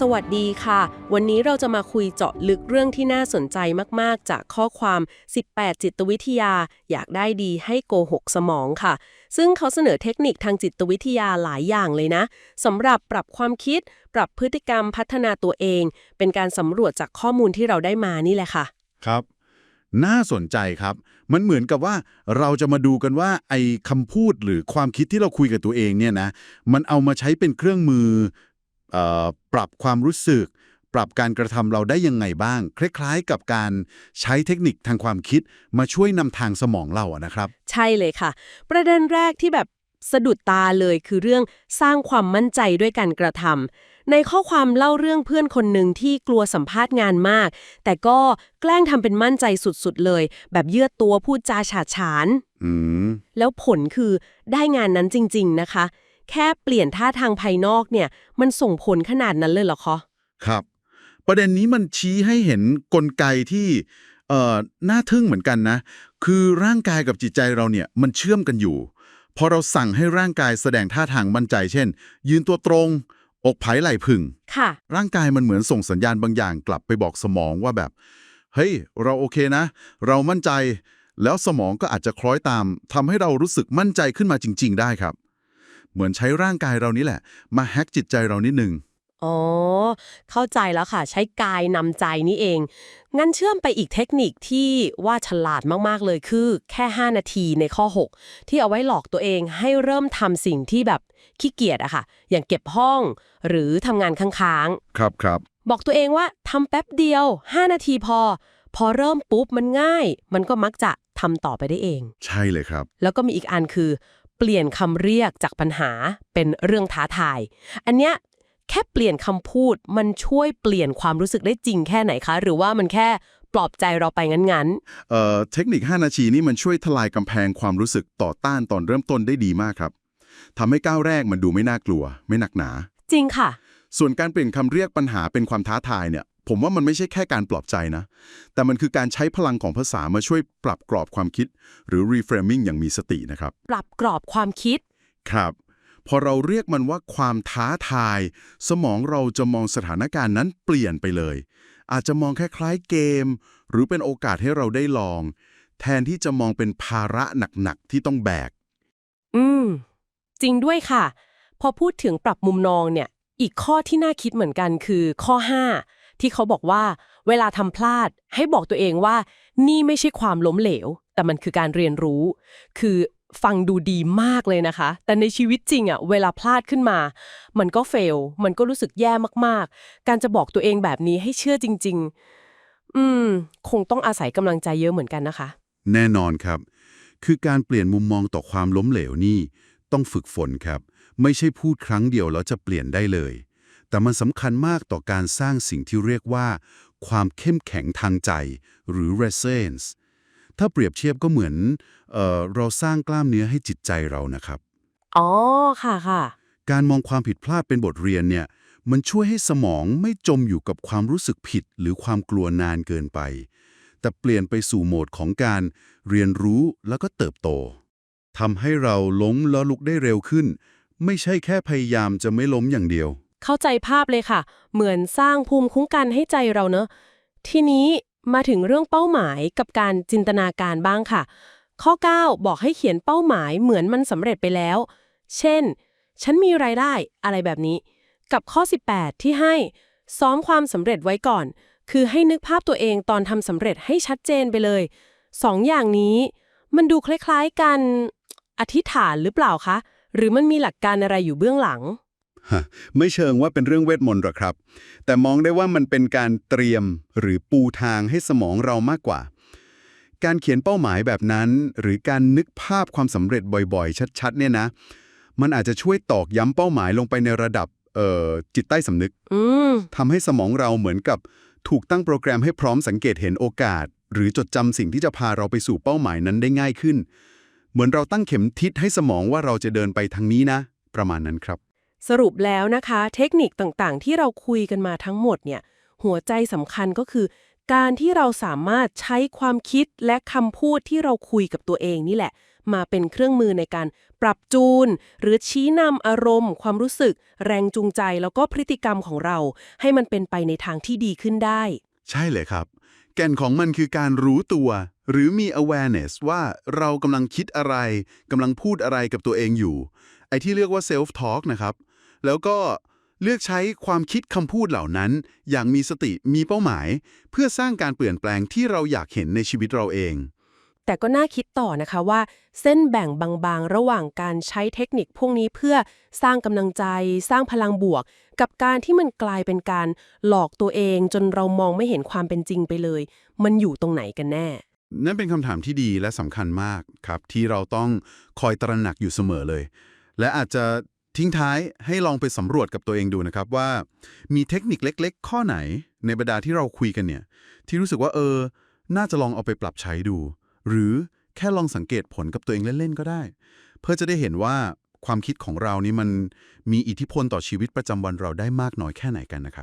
สวัสดีค่ะ วันนี้เราจะมาคุยเจาะลึกเรื่องที่น่าสนใจมาก ๆ จากข้อความ 18 จิตวิทยา อยากได้ดีให้โกหกสมองค่ะ ซึ่งเขาเสนอเทคนิคทางจิตวิทยาหลายอย่างเลยนะสำหรับปรับความคิด ปรับพฤติกรรมพัฒนาตัวเอง เป็นการสำรวจจากข้อมูลที่เราได้มานี่แหละค่ะ ครับ น่าสนใจครับ มันเหมือนกับว่าเราจะมาดูกันว่าไอ้คำพูดหรือความคิดที่เราคุยกับตัวเองเนี่ยนะ มันเอามาใช้เป็นเครื่องมือ ปรับความรู้สึก ปรับการกระทำเราได้ยังไงบ้าง คล้ายๆ กับการใช้เทคนิคทางความคิดมาช่วยนำทางสมองเราอะนะครับ ใช่เลยค่ะ ประเด็นแรกที่แบบสะดุดตาเลยคือเรื่องสร้างความมั่นใจด้วยการกระทำในข้อความเล่าเรื่องเพื่อนคนหนึ่งที่กลัวสัมภาษณ์งานมาก แต่ก็แกล้งทำเป็นมั่นใจสุดๆเลย แบบเยือดตัวพูดจาฉาดฉานอืมแล้วผลคือได้งานนั้นจริง ๆ นะคะ แค่เปลี่ยนท่าทางภายนอกเนี่ย มันส่งผลขนาดนั้นเลยเหรอคะครับ ประเด็นนี้มันชี้ให้เห็นกลไกที่เอ่อน่าทึ่งเหมือนกันนะ คือร่างกายกับจิตใจเราเนี่ยมันเชื่อมกันอยู่ พอเราสั่งให้ร่างกายแสดงท่าทางมั่นใจ เช่น ยืนตัวตรง อกไผ่ไหล่พึง ค่ะ ร่างกายมันเหมือนส่งสัญญาณบางอย่างกลับไปบอกสมองว่าแบบ เฮ้ย เราโอเคนะ เรามั่นใจ แล้วสมองก็อาจจะคล้อยตามทำให้เรารู้สึกมั่นใจขึ้นมาจริง ๆ ได้ครับ เหมือนใช้ร่างกายเรานี่แหละ มาแฮ็กจิตใจเรานิดนึงอ๋อ เข้าใจแล้วค่ะ ใช้กายนำใจนี่เอง งั้นเชื่อมไปอีกเทคนิคที่ว่าฉลาดมาก ๆ เลยคือแค่ 5 นาทีในข้อ 6 ที่เอาไว้หลอกตัวเองให้เริ่มทำสิ่งที่แบบขี้เกียจอะค่ะ อย่างเก็บห้องหรือทำงานค้างครับครับๆบอกตัวเองว่าทำแป๊บเดียว 5 นาทีพอ พอเริ่มปุ๊บมันง่าย มันก็มักจะทำต่อไปได้เอง ใช่เลยครับ แล้วก็มีอีกอันคือ เปลี่ยนคำเรียกจากปัญหาเป็นเรื่องท้าทาย อันเนี้ยแค่เปลี่ยนคำพูดมันช่วยเปลี่ยนความรู้สึกได้จริงแค่ไหนคะ หรือว่ามันแค่ปลอบใจเราไปงั้นเอ่อเทคนิค 5 นาทีนี่มันช่วยทลายกำแพงความรู้สึกต่อต้านตอนเริ่มต้นได้ดีมากครับทำให้ก้าวแรกมันดูไม่น่ากลัว ไม่หนักหนาๆจริงค่ะ ส่วนการเปลี่ยนคำเรียกปัญหาเป็นความท้าทายเนี่ย ผมว่ามันไม่ใช่แค่การปลอบใจนะ แต่มันคือการใช้พลังของภาษามาช่วยปรับกรอบความคิด หรือ reframing อย่างมีสตินะครับ ปรับกรอบความคิด ครับ พอเราเรียกมันว่าความท้าทาย สมองเราจะมองสถานการณ์นั้นเปลี่ยนไปเลย อาจจะมองคล้ายๆเกม หรือเป็นโอกาสให้เราได้ลอง แทนที่จะมองเป็นภาระหนักๆที่ต้องแบก อืม จริงด้วยค่ะ พอพูดถึงปรับมุมนองเนี่ย อีกข้อที่น่าคิดเหมือนกันคือข้อ 5 ที่เขาบอกว่า เวลาทำพลาดให้บอกตัวเองว่า นี่ไม่ใช่ความล้มเหลว แต่มันคือการเรียนรู้ คือฟังดูดีมากเลยนะคะ แต่ในชีวิตจริงอะเวลาพลาดขึ้นมา มันก็เฟล มันก็รู้สึกแย่มากๆ การจะบอกตัวเองแบบนี้ให้เชื่อจริง ๆ อืม คงต้องอาศัยกำลังใจเยอะเหมือนกันนะคะ แน่นอนครับ คือการเปลี่ยนมุมมองต่อความล้มเหลวนี่ ต้องฝึกฝนครับ ไม่ใช่พูดครั้งเดียวแล้วจะเปลี่ยนได้เลย แต่มันสำคัญมากต่อการสร้างสิ่งที่เรียกว่า ความเข้มแข็งทางใจ หรือ resilience ถ้าเปรียบเทียบก็เหมือนเออเราสร้างกล้ามเนื้อให้จิตใจเรานะครับ อ๋อ ค่ะค่ะ การมองความผิดพลาดเป็นบทเรียนเนี่ย มันช่วยให้สมองไม่จมอยู่กับความรู้สึกผิดหรือความกลัวนานเกินไป แต่เปลี่ยนไปสู่โหมดของการเรียนรู้แล้วก็เติบโตทำให้เราล้มแล้วลุกได้เร็วขึ้น ไม่ใช่แค่พยายามจะไม่ล้มอย่างเดียว เข้าใจภาพเลยค่ะ เหมือนสร้างภูมิคุ้มกันให้ใจเราเนอะ ทีนี้มาถึงเรื่องเป้าหมายกับการจินตนาการบ้างค่ะ ข้อ 9 บอกให้เขียนเป้าหมายเหมือนมันสำเร็จไปแล้ว เช่น ฉันมีรายได้อะไรแบบนี้ กับข้อ 18 ที่ให้ซ้อมความสำเร็จไว้ก่อน คือให้นึกภาพตัวเองตอนทำสำเร็จให้ชัดเจนไปเลยสองอย่างนี้มันดูคล้ายๆกันอธิษฐานหรือเปล่าคะ หรือมันมีหลักการอะไรอยู่เบื้องหลัง ฮะไม่เชิงว่าเป็นเรื่องเวทมนต์หรอกครับ แต่มองได้ว่ามันเป็นการเตรียมหรือปูทางให้สมองเรามากกว่า การเขียนเป้าหมายแบบนั้น หรือการนึกภาพความสำเร็จบ่อยๆ ชัดๆ เนี่ยนะ มันอาจจะช่วยตอกย้ำเป้าหมายลงไปในระดับเอ่อจิตใต้สำนึกอืมทำให้สมองเราเหมือนกับถูกตั้งโปรแกรมให้พร้อมสังเกตเห็นโอกาส หรือจดจำสิ่งที่จะพาเราไปสู่เป้าหมายนั้นได้ง่ายขึ้น เหมือนเราตั้งเข็มทิศให้สมองว่าเราจะเดินไปทางนี้นะ ประมาณนั้นครับ สรุปแล้วนะคะ เทคนิคต่างๆ ที่เราคุยกันมาทั้งหมดเนี่ย หัวใจสำคัญก็คือ การที่เราสามารถใช้ความคิดและคำพูดที่เราคุยกับตัวเองนี่แหละ มาเป็นเครื่องมือในการปรับจูน หรือชี้นำอารมณ์ ความรู้สึก แรงจูงใจแล้วก็พฤติกรรมของเรา ให้มันเป็นไปในทางที่ดีขึ้นได้ ใช่เลยครับ แก่นของมันคือการรู้ตัว หรือมี awareness ว่าเรากำลังคิดอะไรกำลังพูดอะไรกับตัวเองอยู่ ไอ้ที่เรียกว่า self talk นะครับ แล้วก็เลือกใช้ความคิดคำพูดเหล่านั้น อย่างมีสติมีเป้าหมาย เพื่อสร้างการเปลี่ยนแปลงที่เราอยากเห็นในชีวิตเราเอง แต่ก็น่าคิดต่อนะคะว่า เส้นแบ่งบางๆ ระหว่างการใช้เทคนิคพวกนี้เพื่อสร้างกำลังใจ สร้างพลังบวก กับการที่มันกลายเป็นการหลอกตัวเองจนเรามองไม่เห็นความเป็นจริงไปเลย มันอยู่ตรงไหนกันแน่นั่นเป็นคำถามที่ดีและสำคัญมากครับ ที่เราต้องคอยตระหนักอยู่เสมอเลย และอาจจะ ทิ้งท้ายให้ลองไปสำรวจกับตัวเองดูนะครับว่า มีเทคนิคเล็ก ๆ ข้อไหนในบรรดาที่เราคุยกันเนี่ย ที่รู้สึกว่าเออ น่าจะลองเอาไปปรับใช้ดู หรือแค่ลองสังเกตผลกับตัวเองเล่น ๆ ก็ได้ เพื่อจะได้เห็นว่าความคิดของเรานี่มันมีอิทธิพลต่อชีวิตประจำวันเราได้มากน้อยแค่ไหนกันนะครับ